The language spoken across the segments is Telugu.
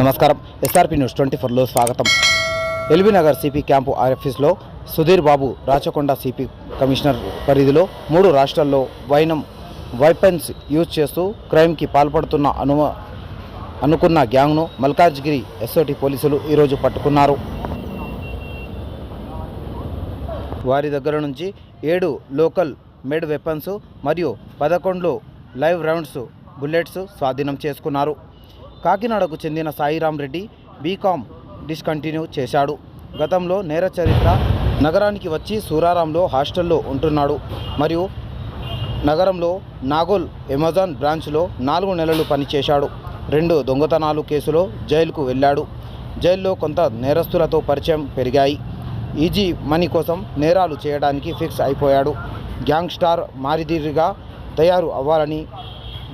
నమస్కారం. ఎస్ఆర్పి న్యూస్ ట్వంటీ ఫోర్లో స్వాగతం. ఎల్బీనగర్ సిపి క్యాంపు ఆఫీస్లో సుధీర్ బాబు రాచకొండ సిపి కమిషనర్ పరిధిలో మూడు రాష్ట్రాల్లో వైనం వైపన్స్ యూజ్ చేస్తూ క్రైమ్కి పాల్పడుతున్న అనుమ అనుకున్న గ్యాంగ్ను మల్కాజ్గిరి ఎస్ఓటి పోలీసులు ఈరోజు పట్టుకున్నారు. వారి దగ్గర నుంచి ఏడు లోకల్ మేడ్ వెపన్స్ మరియు పదకొండు లైవ్ రౌండ్స్ బుల్లెట్స్ స్వాధీనం చేసుకున్నారు. కాకినాడకు చెందిన సాయిరాం రెడ్డి బీకామ్ డిస్కంటిన్యూ చేశాడు. గతంలో నేర చరిత్ర నగరానికి వచ్చి సూరారాంలో హాస్టల్లో ఉంటున్నాడు. మరియు నగరంలో నాగోల్ అమెజాన్ బ్రాంచ్లో నాలుగు నెలలు పనిచేశాడు. రెండు దొంగతనాలు కేసులో జైలుకు వెళ్ళాడు. జైల్లో కొంత నేరస్తులతో పరిచయం పెరిగాయి. ఈజీ మనీ కోసం నేరాలు చేయడానికి ఫిక్స్ అయిపోయాడు. గ్యాంగ్ స్టార్ మారిదిరిగా తయారు అవ్వాలని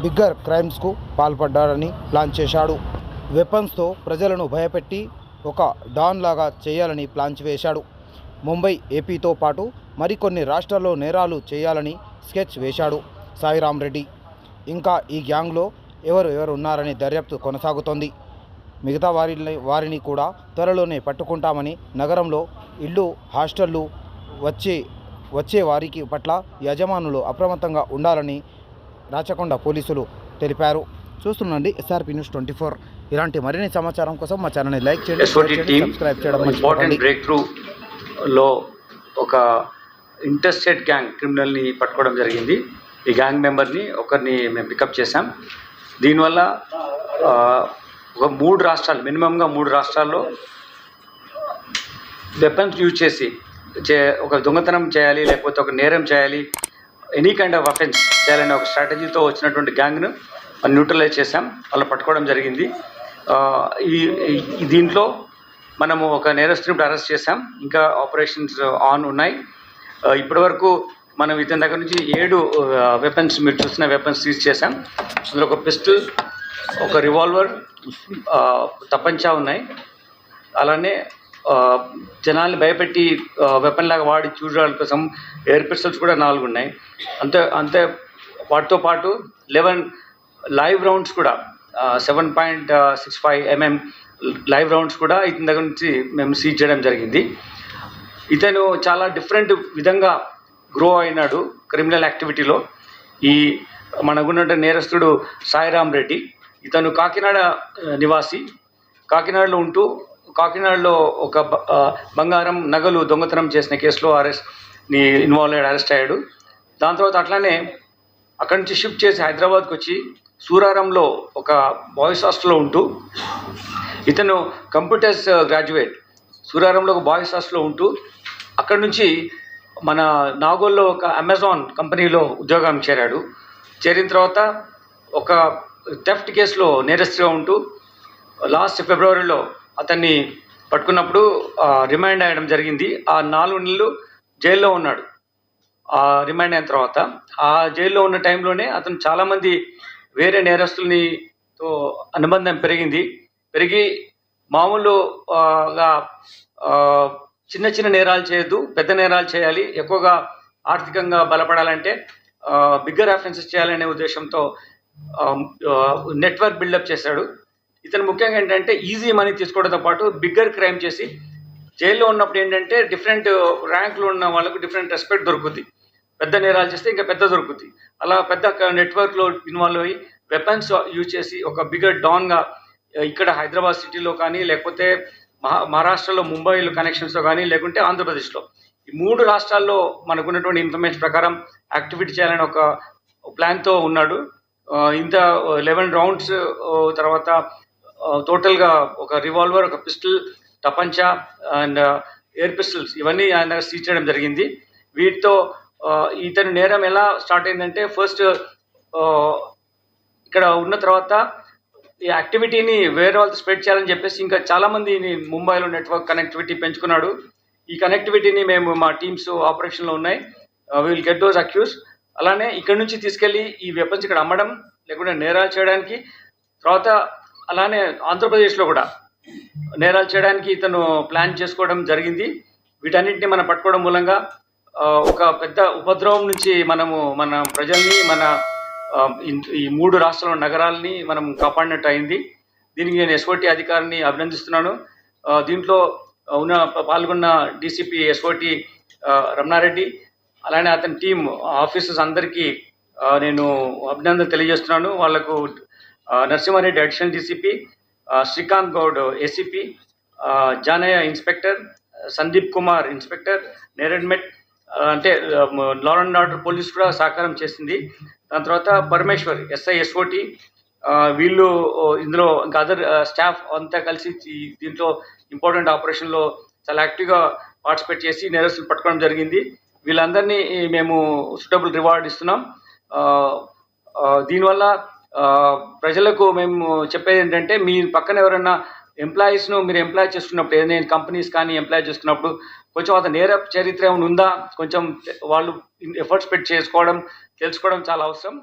బిగ్గర్ క్రైమ్స్కు పాల్పడ్డాడని ప్లాన్ చేశాడు. వెపన్స్తో ప్రజలను భయపెట్టి ఒక డాన్ లాగా చేయాలని ప్లాన్ వేశాడు. ముంబై ఏపీతో పాటు మరికొన్ని రాష్ట్రాల్లో నేరాలు చేయాలని స్కెచ్ వేశాడు సాయిరాం రెడ్డి. ఇంకా ఈ గ్యాంగ్లో ఎవరు ఎవరు ఉన్నారని దర్యాప్తు కొనసాగుతోంది. మిగతా వారి వారిని కూడా త్వరలోనే పట్టుకుంటామని నగరంలో ఇల్లు హాస్టళ్ళు వచ్చే వచ్చే వారికి పట్ల యజమానులు అప్రమత్తంగా ఉండాలని రాచకొండ పోలీసులు తెలిపారు. చూస్తుండండి ఎస్ఆర్పి న్యూస్ ట్వంటీ ఫోర్ ఇలాంటి మరిన్ని సమాచారం కోసం మా ఛానల్ని లైక్ చేయండి సబ్స్క్రైబ్ చేయడం ఇంపార్టెంట్ బ్రేక్ త్రూలో ఒక ఇంటర్స్టేట్ గ్యాంగ్ క్రిమినల్ని పట్టుకోవడం జరిగింది. ఈ గ్యాంగ్ మెంబర్ని ఒకరిని మేము పికప్ చేశాం. దీనివల్ల ఒక మూడు రాష్ట్రాలు మినిమంగా మూడు రాష్ట్రాల్లో వెపన్స్ యూజ్ చేసి చే ఒక దొంగతనం చేయాలి లేకపోతే ఒక నేరం చేయాలి ఎనీ కైండ్ ఆఫ్ అఫెన్స్ చేయాలనే ఒక స్ట్రాటజీతో వచ్చినటువంటి గ్యాంగ్ను న్యూట్రలైజ్ చేశాం. వాళ్ళు పట్టుకోవడం జరిగింది. ఈ దీంట్లో మనము ఒక నేరస్తుని ఇప్పుడు అరెస్ట్ చేశాం. ఇంకా ఆపరేషన్స్ ఆన్ ఉన్నాయి. ఇప్పటివరకు మనం ఇతని దగ్గర నుంచి ఏడు వెపన్స్ మీరు చూసిన వెపన్స్ సీజ్ చేశాం. అందులో ఒక పిస్టల్ ఒక రివాల్వర్ తపంచా ఉన్నాయి. అలానే జనాల్ని భయపెట్టి వెపన్ లాగా వాడి చూడడం కోసం ఎయిర్ పిస్టల్స్ కూడా నాలుగు ఉన్నాయి అంతే అంతే వాటితో పాటు లెవెన్ లైవ్ రౌండ్స్ కూడా seven point six five MM live rounds కూడా ఇతని దగ్గర నుంచి మేము సీజ్ చేయడం జరిగింది. ఇతను చాలా డిఫరెంట్ విధంగా గ్రో అయినాడు క్రిమినల్ యాక్టివిటీలో. ఈ మనకున్నట్టు నేరస్తుడు సాయిరాం రెడ్డి. ఇతను కాకినాడ నివాసి. కాకినాడలో ఉంటూ కాకినాడలో ఒక బ- బంగారం నగలు దొంగతనం చేసిన కేసులో అరెస్ట్ని ఇన్వాల్వ్ అయ్యాడు అరెస్ట్ అయ్యాడు. దాని తర్వాత అట్లానే అక్కడి నుంచి షిఫ్ట్ చేసి హైదరాబాద్కి వచ్చి సూరారంలో ఒక బాయ్స్ హాస్టల్లో ఉంటూ ఇతను కంప్యూటర్స్ గ్రాడ్యుయేట్. సూరారంలో ఒక బాయ్స్ హాస్టల్లో ఉంటూ అక్కడి నుంచి మన నాగోల్లో ఒక అమెజాన్ కంపెనీలో ఉద్యోగం చేరాడు. చేరిన తర్వాత ఒక థెఫ్ట్ కేసులో నేరస్తుగా ఉంటూ లాస్ట్ ఫిబ్రవరిలో అతన్ని పట్టుకున్నప్పుడు రిమైండ్ అయ్యడం జరిగింది. ఆ నాలుగు నెలలు జైల్లో ఉన్నాడు. ఆ రిమైండ్ అయిన తర్వాత. ఆ జైల్లో ఉన్న టైంలోనే అతను చాలామంది వేరే నేరస్తుల్ని తో అనుబంధం పెరిగింది. పెరిగి మామూలుగా చిన్న చిన్న నేరాలు చేయొద్దు పెద్ద నేరాలు చేయాలి ఎక్కువగా ఆర్థికంగా బలపడాలంటే బిగ్గర్ అఫెన్సెస్ చేయాలనే ఉద్దేశంతో నెట్వర్క్ బిల్డప్ చేశాడు. ఇతను ముఖ్యంగా ఏంటంటే ఈజీ మనీ తీసుకోవడంతో పాటు బిగ్గర్ క్రైమ్ చేసి జైల్లో ఉన్నప్పుడు ఏంటంటే డిఫరెంట్ ర్యాంకులు ఉన్న వాళ్ళకు డిఫరెంట్ రెస్పెక్ట్ దొరుకుతుంది పెద్ద నేరాలు చేస్తే ఇంకా పెద్ద దొరుకుతుంది అలా పెద్ద నెట్వర్క్లో ఇన్వాల్వ్ అయ్యి వెపన్స్ యూజ్ చేసి ఒక బిగ్గర్ డాన్గా ఇక్కడ హైదరాబాద్ సిటీలో కానీ లేకపోతే మహా మహారాష్ట్రలో ముంబైలో కనెక్షన్స్లో కానీ లేకుంటే ఆంధ్రప్రదేశ్లో. ఈ మూడు రాష్ట్రాల్లో మనకున్నటువంటి ఇన్ఫర్మేషన్ ప్రకారం యాక్టివిటీ చేయాలని ఒక ప్లాన్తో ఉన్నాడు. ఇంత లెవెన్ రౌండ్స్ తర్వాత టోటల్గా ఒక రివాల్వర్ ఒక పిస్టల్ టపంచా అండ్ ఎయిర్ పిస్టల్స్ ఇవన్నీ ఆయన దగ్గర సీజ్ చేయడం జరిగింది. వీటితో ఇతని నేరం ఎలా స్టార్ట్ అయిందంటే ఫస్ట్ ఇక్కడ ఉన్న తర్వాత ఈ యాక్టివిటీని వేరే వాళ్ళతో స్ప్రెడ్ చేయాలని చెప్పేసి ఇంకా చాలామంది ముంబైలో నెట్వర్క్ కనెక్టివిటీ పెంచుకున్నాడు. ఈ కనెక్టివిటీని మేము మా టీమ్స్ ఆపరేషన్లో ఉన్నాయి. విల్ గెట్ దోస్ అక్యూస్ అలానే ఇక్కడ నుంచి తీసుకెళ్ళి ఈ వెపన్స్ ఇక్కడ అమ్మడం లేకుంటే నేరాలు చేయడానికి. తర్వాత అలానే ఆంధ్రప్రదేశ్లో కూడా నేరాలు చేయడానికి ఇతను ప్లాన్ చేసుకోవడం జరిగింది. వీటన్నింటిని మనం పట్టుకోవడం మూలంగా ఒక పెద్ద ఉపద్రవం నుంచి మనము మన ప్రజల్ని మన ఈ మూడు రాష్ట్రాల నగరాల్ని మనం కాపాడినట్టు అయింది దీనికి నేను ఎస్ఓటి అధికారిని అభినందిస్తున్నాను. దీంట్లో ఉన్న పాల్గొన్న డీసీపీ ఎస్ఓటి రమణారెడ్డి అలానే అతని టీం ఆఫీసర్స్ అందరికీ నేను అభినందన తెలియజేస్తున్నాను. వాళ్ళకు Narasimha Reddy additional DCP Srikanth Goud ACP Janaiah inspector Sandeep Kumar inspector Neredmet అంటే లా అండ్ ఆర్డర్ పోలీస్ కూడా సహకారం చేసింది. దాని తర్వాత పరమేశ్వర్ ఎస్ఐ ఎస్ఓటి వీళ్ళు ఇందులో ఇంకా అదర్ స్టాఫ్ అంతా కలిసి దీంట్లో ఇంపార్టెంట్ ఆపరేషన్లో చాలా యాక్టివ్గా పార్టిసిపేట్ చేసి నేరస్తులు పట్టుకోవడం జరిగింది. వీళ్ళందరినీ మేము సూటబుల్ రివార్డ్ ఇస్తున్నాం. దీనివల్ల ప్రజలకు మేము చెప్పేది ఏంటంటే మీ పక్కన ఎవరైనా ఎంప్లాయీస్ను మీరు ఎంప్లాయ్ చేసుకున్నప్పుడు ఏదైనా కంపెనీస్ కానీ ఎంప్లాయ్ చేసుకున్నప్పుడు కొంచెం అతను నేర చరిత్ర ఏమైనా ఉందా? కొంచెం వాళ్ళు ఎఫర్ట్స్ పెట్టి చేసుకోవడం తెలుసుకోవడం చాలా అవసరం.